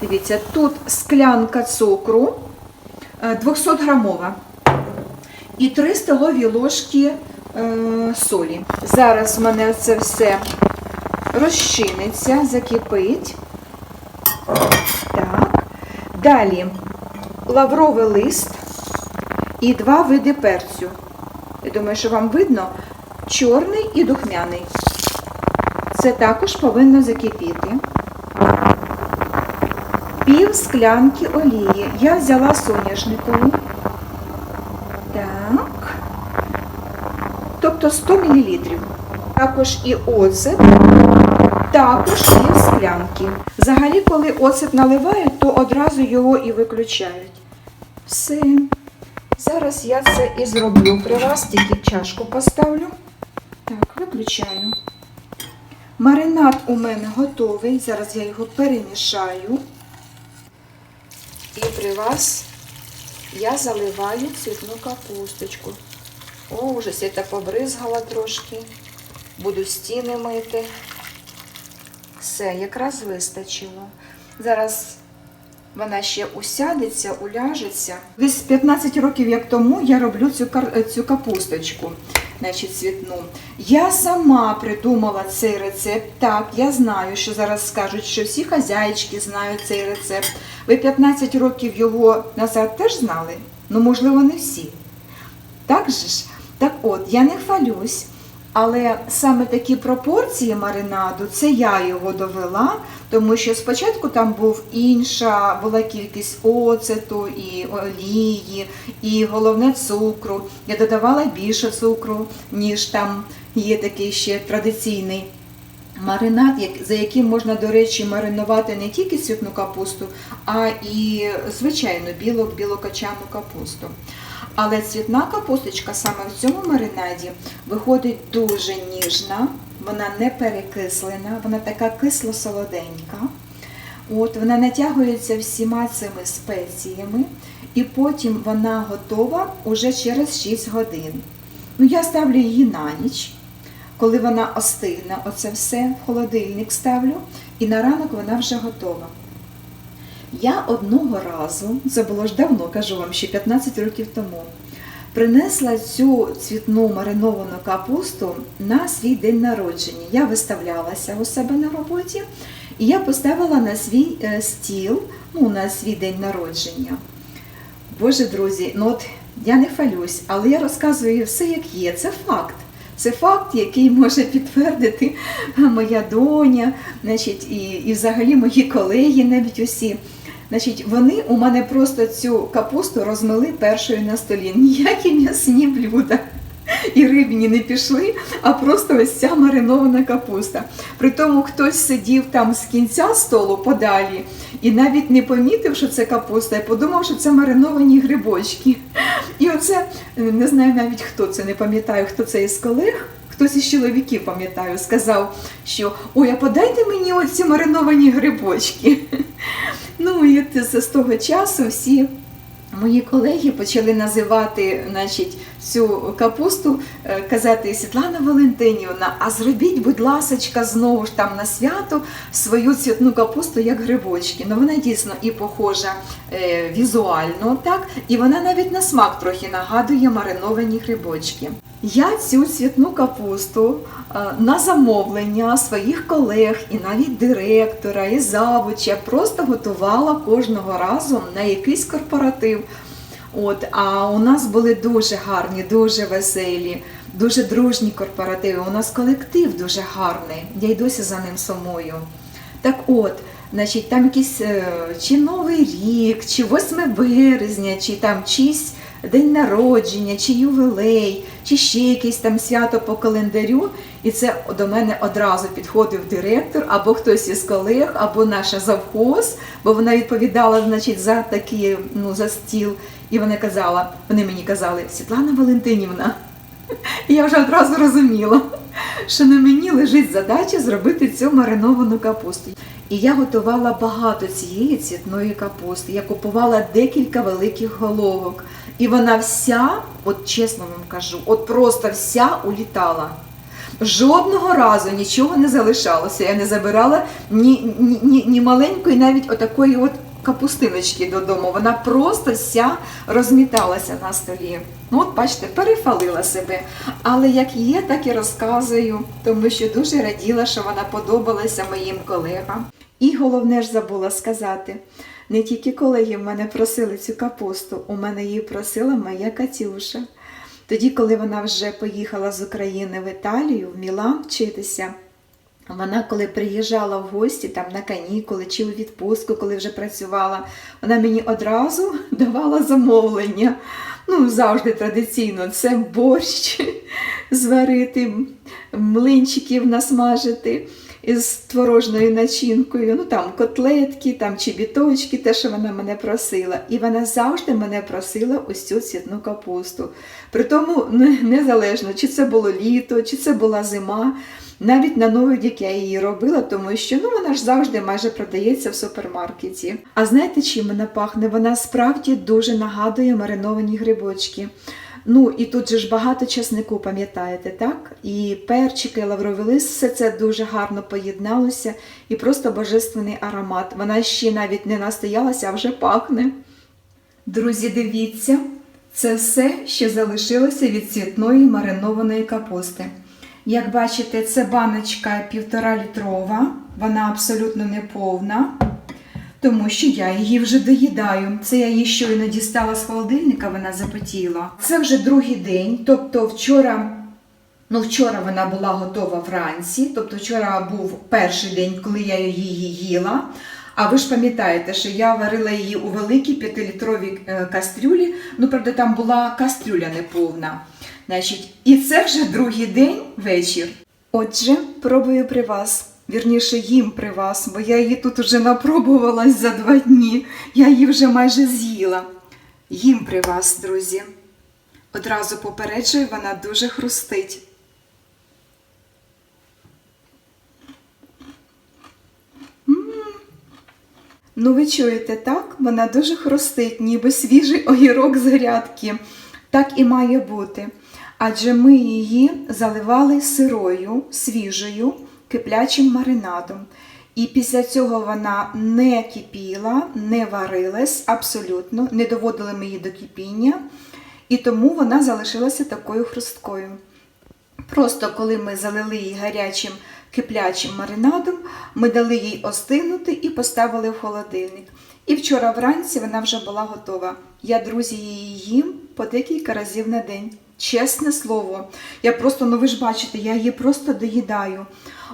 Дивіться, тут склянка цукру е, 200 грамова і 3 столові ложки е, солі. Зараз в мене це все розчиниться, закипить. Так. Далі лавровий лист і два види перцю. Я думаю, що вам видно чорний і духмяний. Це також повинно закипіти. Пів склянки олії. Я взяла соняшникову. Так. Тобто 100 мл. Також і оцет, також пів склянки. Взагалі, коли оцет наливають, то одразу його і виключають. Все. Зараз я це і зроблю. При вас тільки чашку поставлю. Так, виключаю. Маринад у мене готовий. Зараз я його перемішаю. І при вас я заливаю цвітну капусточку. О, уже світа побризгала трошки. Буду стіни мити. Все, якраз вистачило. Зараз вона ще усядеться, уляжеться. Десь 15 років як тому я роблю цю, цю капусточку, значить цвітну. Я сама придумала цей рецепт. Так, я знаю, що зараз скажуть, що всі хазяїчки знають цей рецепт. Ви 15 років його назад теж знали? Ну, можливо, не всі. Так же ж? Так от, я не хвалюсь, але саме такі пропорції маринаду, це я його довела, тому що спочатку там був інша, була кількість оцету і олії, і головне цукру. Я додавала більше цукру, ніж там є такий ще традиційний. Маринад, за яким можна, до речі, маринувати не тільки цвітну капусту, а і звичайну білу білокочану капусту. Але цвітна капусточка саме в цьому маринаді виходить дуже ніжна, вона не перекислена, вона така кисло-солоденька. От, вона натягується всіма цими спеціями, і потім вона готова уже через 6 годин. Ну, я ставлю її на ніч. Коли вона остигне, оце все в холодильник ставлю, і на ранок вона вже готова. Я одного разу, це було ж давно, кажу вам, ще 15 років тому, принесла цю цвітну мариновану капусту на свій день народження. Я виставлялася у себе на роботі, і я поставила на свій е, стіл, ну, на свій день народження. Боже, друзі, ну от я не хвалюсь, але я розказую все, як є. Це факт. Це факт, який може підтвердити моя доня, значить, і, і взагалі мої колеги, навіть усі. Значить, вони у мене просто цю капусту розмили першою на столі. Ніякі м'ясні блюда і рибні не пішли, а просто ось ця маринована капуста. При тому хтось сидів там з кінця столу подалі і навіть не помітив, що це капуста, і подумав, що це мариновані грибочки. І оце е, не знаю навіть хто це, не пам'ятаю, хто це із колег. Хтось із чоловіків, пам'ятаю, сказав, що ой, а подайте мені оці мариновані грибочки. Ну і з з того часу всі мої колеги почали називати значить, цю капусту, е, казати Світлана Валентинівна, а зробіть, будь ласочка, знову ж там на свято свою цвітну капусту як грибочки. Ну вона дійсно і похожа е, візуально, так, і вона навіть на смак трохи нагадує мариновані грибочки. Я цю цвітну капусту е, на замовлення своїх колег і навіть директора і завуча просто готувала кожного разу на якийсь корпоратив. От, а у нас були дуже гарні, дуже веселі, дуже дружні корпоративи. У нас колектив дуже гарний. Я й досі за ним сумую. Так от, значить, там якийсь е, чи Новий рік, чи 8 березня, чи там чийсь день народження, чи ювілей, чи ще якесь там свято по календарю. І це до мене одразу підходив директор, або хтось із колег, або наша завхоз, бо вона відповідала значить, за такі, ну, за стіл. І вона казала, вони мені казали, Світлана Валентинівна. І я вже одразу розуміла, що на мені лежить задача зробити цю мариновану капусту. І я готувала багато цієї цвітної капусти. Я купувала декілька великих головок. І вона вся, от чесно вам кажу, от просто вся улітала. Жодного разу нічого не залишалося. Я не забирала ні, ні, ні, ні маленької, навіть отакої от капустиночки додому. Вона просто вся розміталася на столі. Ну, от бачите, перефалила себе. Але як є, так і розказую, тому що дуже раділа, що вона подобалася моїм колегам. І головне ж забула сказати. Не тільки колеги в мене просили цю капусту, у мене її просила моя Катюша. Тоді, коли вона вже поїхала з України в Італію, в Мілан вчитися, вона, коли приїжджала в гості там на канікули чи у відпустку, коли вже працювала, вона мені одразу давала замовлення. Ну, завжди традиційно, це борщ зварити, млинчиків насмажити із творожною начинкою, ну там котлетки, там чи біточки, те, що вона мене просила. І вона завжди мене просила ось цю цвітну капусту. При тому незалежно, чи це було літо, чи це була зима. Навіть на Новий рік я її робила, тому що ну вона ж завжди майже продається в супермаркеті. А знаєте, чим вона пахне? Вона справді дуже нагадує мариновані грибочки. Ну і тут же ж багато чеснику, пам'ятаєте, так? І перчики, лавровий лист, все це дуже гарно поєдналося і просто божественний аромат. Вона ще навіть не настоялася, а вже пахне. Друзі, дивіться, це все, що залишилося від цвітної маринованої капусти. Як бачите, це баночка півтора літрова, вона абсолютно не повна, тому що я її вже доїдаю. Це я її щойно дістала з холодильника, вона запотіла. Це вже другий день, тобто вчора. Ну, вчора вона була готова вранці, тобто вчора був перший день, коли я її їла. А ви ж пам'ятаєте, що я варила її у великій п'ятилітровій е, кастрюлі. Ну, правда, там була кастрюля неповна. Значить, і це вже другий день вечір. Отже, пробую при вас. Вірніше, їм при вас, бо я її тут вже напробувалась за два дні. Я її вже майже з'їла. Їм при вас, друзі. Одразу попереджую, вона дуже хрустить. Ну, ви чуєте, так? Вона дуже хрустить, ніби свіжий огірок з грядки. Так і має бути. Адже ми її заливали сирою, свіжою, киплячим маринадом. І після цього вона не кипіла, не варилась абсолютно, не доводили ми її до кипіння, і тому вона залишилася такою хрусткою. Просто коли ми залили її гарячим киплячим маринадом, ми дали їй остигнути і поставили в холодильник. І вчора вранці вона вже була готова. Я, друзі, її їм по декілька разів на день. Чесне слово, я просто, ну ви ж бачите, я її просто доїдаю.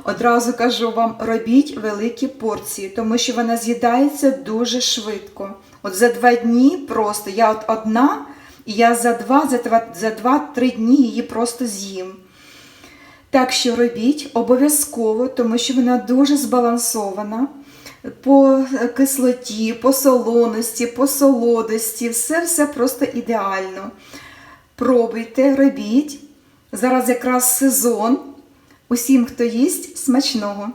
Одразу кажу вам, робіть великі порції, тому що вона з'їдається дуже швидко. От за два дні просто я от одна, і я за два, за два, за два-три дні її просто з'їм. Так що робіть обов'язково, тому що вона дуже збалансована по кислоті, по солоності, по солодості, все-все просто ідеально. Пробуйте, робіть. Зараз якраз сезон. Усім, хто їсть, смачного!